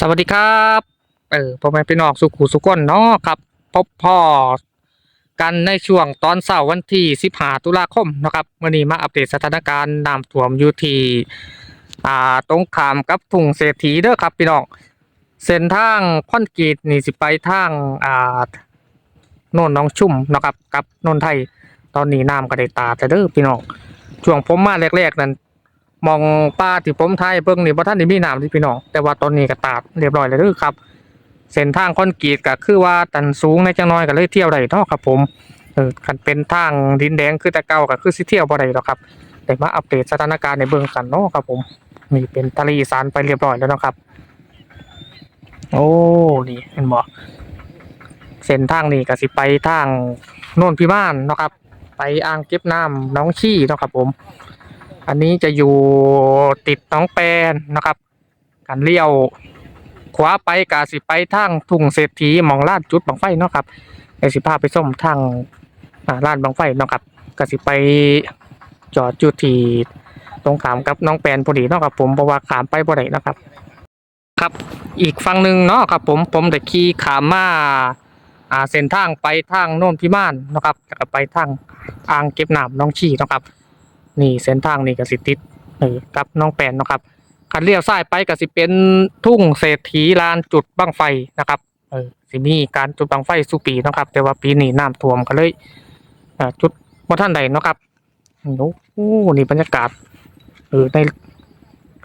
สวัสดีครับเออพ่อแม่พี่น้องสุขุสุขคนเนาะครับพบพ่อกันในช่วงตอนเสาร์วันที่15ตุลาคมนะครับมื่อนี้มาอัปเดตสถานการณ์น้ำท่วมอยู่ที่อ่าตรงขามกับทุ่งเศรษฐีเด้อครับพี่น้องเส้นทางคอนกรีตนี่สิไปทางอ่าโน่นน้องชุ่มนะครับกับโนนไทยตอนนี้น้ำก็ได้ตาแต่เด้อพี่น้องช่วงผมมาแรกๆนั้น มองป้าที่ผมไทยเบิ่งนี่บ่ทันได้มีน้ำที่พี่น้องแต่ว่าตอนนี้ก็ตาดเรียบร้อยแล้วครับเส้นทางคอนกรีตก็คือว่าตันสูงในจังน้อยก็เลยเที่ยวได้เนาะครับ ผมเออคันเป็นทางดินแดงคือแต่เก่าก็คือสิเที่ยวบ่ได้หรอกครับแต่มาอัปเดตสถานการณ์ในเบิ่งกันเนาะครับ ผมนี่เป็นทะเลสานไปเรียบร้อยแล้วนะครับ โอ้นี่เห็นบ่เส้นทางนี้ก็สิไปทางโน่นพิมานเนาะครับ ไปอ่างเก็บน้ำน้องขี้เนาะครับ ผม อันนี้จะอยู่ติดน้องแปนนะครับการเลี้ยวขวาไปกาสิไปทางทุ่งเศรษฐีหมองลาดจุดบังไฟเนาะครับไอสิพาไปส้มทางลาดบังไฟเนาะครับกาสิไปจอดจุดที่ตรงขามกับน้องแปนพอดีเนาะครับผมเพราะว่าขามไปบ่ได้นะครับ ครับอีกฝั่งหนึ่งเนาะครับผมผมได้ขี่ขามมาอ่าเส้นทางไปทางโน่นพิมานนะครับแล้วก็ไปทางอ่างเก็บน้ำน้องชี่นะครับ นี่เส้นทางนี่ก็สิติดเออกับน้องแปนนะครับคันเลี้ยวซ้ายไปก็สิเป็นทุ่งเศรษฐีลานจุดบั้งไฟนะครับเออสิมีการจุดบั้งไฟสุปีนะครับ แต่ว่าปีนี้น้ำท่วมก็เลยอ่าจุดบ่ท่านใดนะครับโอ้นี่บรรยากาศเออใน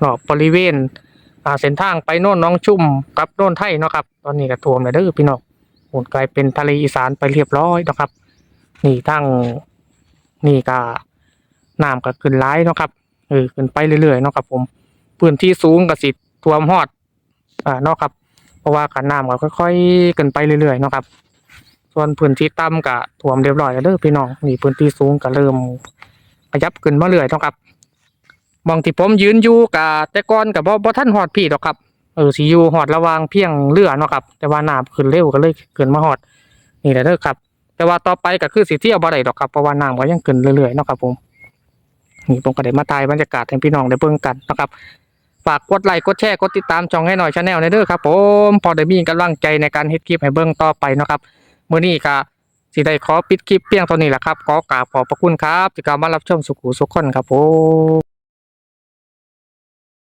รอบบริเวณอ่าเส้นทางไปโน่นน้องชุ่มกับโน่นไทยนะครับ ตอนนี้ก็ท่วมแล้วเด้อพี่น้องโหนกลายเป็นทะเลอีสานไปเรียบร้อยนะครับ นี่ทั้งนี่ก็ น้ำก็ขึ้นร้ายเนาะครับเออขึ้นไปเรื่อยๆเนาะครับ ผมพื้นที่สูงก็สิท่วมฮอดอ่าเนาะครับ เพราะว่าขันน้ำก็ค่อยๆขึ้นไปเรื่อยๆเนาะครับ ส่วนพื้นที่ต่ำก็ท่วมเรียบร้อยแล้วเด้อพี่น้องนี่พื้นที่สูงก็เริ่มขยับขึ้นมาเรื่อยเนาะครับมองที่ผมยืนอยู่กะแต่ก่อนกับบ่บ่ทันฮอดพี่ดอกครับเออสิอยู่ฮอดระวางเพียงเรือเนาะครับ แต่ว่าน้ำขึ้นเร็วก็เลยขึ้นมาฮอด นี่แหละเด้อครับ แต่ว่าต่อไปก็คือสิเที่ยวบ่ได้ดอกครับเพราะว่าน้ำก็ยังขึ้นเรื่อยๆเนาะครับผม นี่ผมก็ได้มาถ่ายบรรยากาศให้พี่น้องได้เบิ่งกันนะครับฝากกดไลค์กดแชร์กดติดตามช่องให้หน่อยชาแนลในเด้อครับผมพอได้มีกำลังใจในการเฮ็ดคลิปให้เบิ่งต่อไปนะครับมื้อนี้ก็สิได้ขอปิดคลิปเพียงเท่านี้แหละครับขอกราบขอบพระคุณครับที่เข้ามารับชมสุขุสุขคนครับผม